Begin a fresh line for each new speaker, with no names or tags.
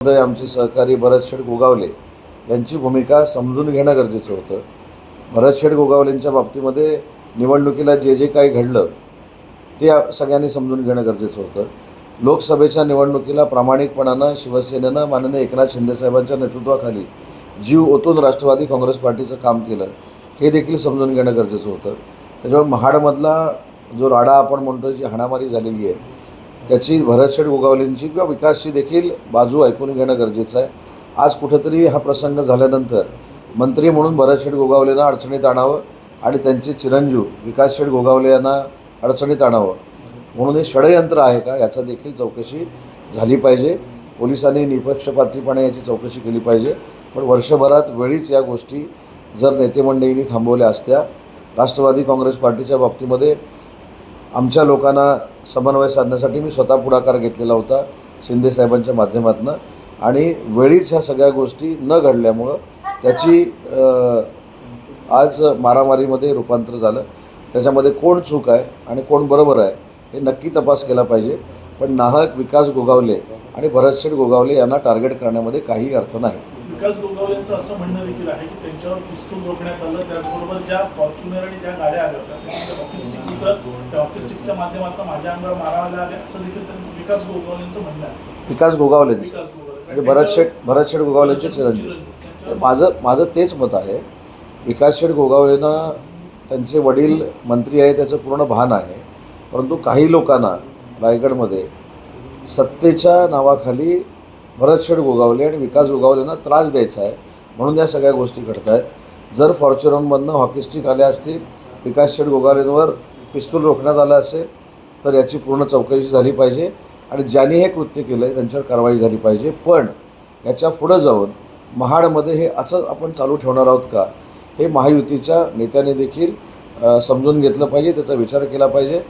आमचे सहकारी भरत शेठ गोगावले यांची भूमिका समजून घेणं गरजेचं होतं. भरत शेठ गोगावलेंच्या बाबतीमध्ये निवडणुकीला जे जे काही घडलं ते सगळ्यांनी समजून घेणं गरजेचं होतं. लोकसभेच्या निवडणुकीला प्रामाणिकपणानं शिवसेनेनं माननीय एकनाथ शिंदेसाहेबांच्या नेतृत्वाखाली जीव ओतून राष्ट्रवादी काँग्रेस पार्टीचं काम केलं हे देखील समजून घेणं गरजेचं होतं. त्याच्यामुळे महाडमधला जो राडा आपण म्हणतो जी हाणामारी झालेली आहे त्याची भरतशेड गोगावलेंची किंवा विकासची देखील बाजू ऐकून घेणं गरजेचं आहे. आज कुठंतरी हा प्रसंग झाल्यानंतर मंत्री म्हणून भरतशेड गोगावलेंना अडचणीत आणावं आणि त्यांचे चिरंजीव विकासशेठ गोगावले यांना अडचणीत आणावं. म्हणून हे षडयंत्र आहे का याचा देखील चौकशी झाली पाहिजे. पोलिसांनी निपक्षपातीपणे याची चौकशी केली पाहिजे. पण वर्षभरात वेळीच या गोष्टी जर नेते मंडळींनी थांबवल्या असत्या राष्ट्रवादी काँग्रेस पार्टीच्या बाबतीमध्ये आमच्या लोकांना समन्वय साधण्यासाठी मी स्वतः पुढाकार घेतलेला होता शिंदेसाहेबांच्या माध्यमातून. आणि वेळीच ह्या सगळ्या गोष्टी न घडल्यामुळं त्याची आज मारामारीमध्ये रूपांतर झालं. त्याच्यामध्ये कोण चूक आहे आणि कोण बरोबर आहे हे नक्की तपास केला पाहिजे. पण नाहक विकास गोगावले आणि भरतशेठ गोगावले यांना टार्गेट करण्यामध्ये काही अर्थ नाही.
विकास गोगावलेंचं असं म्हणणं देखील आहे की त्यांच्यावर पिस्तूल रोखण्यात आलं त्याचबरोबर ज्या फॉर्च्युनर आणि ज्या गाड्या आल्या होत्या त्याच्या हॉकी स्टिक इथं त्या हॉकी स्टिकच्या माध्यमातून माझ्या अंगावर मारायला आल्या असं देखील विकास गोगावलेंचं म्हणणं आहे.
विकास गोगावले
विकास गोगावले
म्हणजे भरतशेठ भरतशेठ गोगावलेंचे चिरंजीव. माझं माझं तेच मत आहे विकासशेठ गोगावलेनं त्यांचे वडील मंत्री आहे त्याचं पूर्ण भान आहे. परंतु काही लोकांना रायगडमध्ये सत्तेच्या नावाखाली भरतशेठ गोगावले आणि विकास गोगावलेंना त्रास द्यायचा आहे म्हणून या सगळ्या गोष्टी घडत आहेत जर फॉर्च्युनरमधनं हॉकी स्टिक आल्या असतील विकासशेठ गोगावलेंवर पिस्तूल रोखण्यात आलं असेल तर याची पूर्ण चौकशी झाली पाहिजे आणि ज्यांनी हे कृत्य केलं आहे त्यांच्यावर कारवाई झाली पाहिजे. पण याच्या पुढं जाऊन महाडमध्ये हे असं आपण चालू ठेवणार आहोत का? हे महायुतीच्या नेत्याने देखील समजून घेतलं पाहिजे त्याचा विचार केला पाहिजे.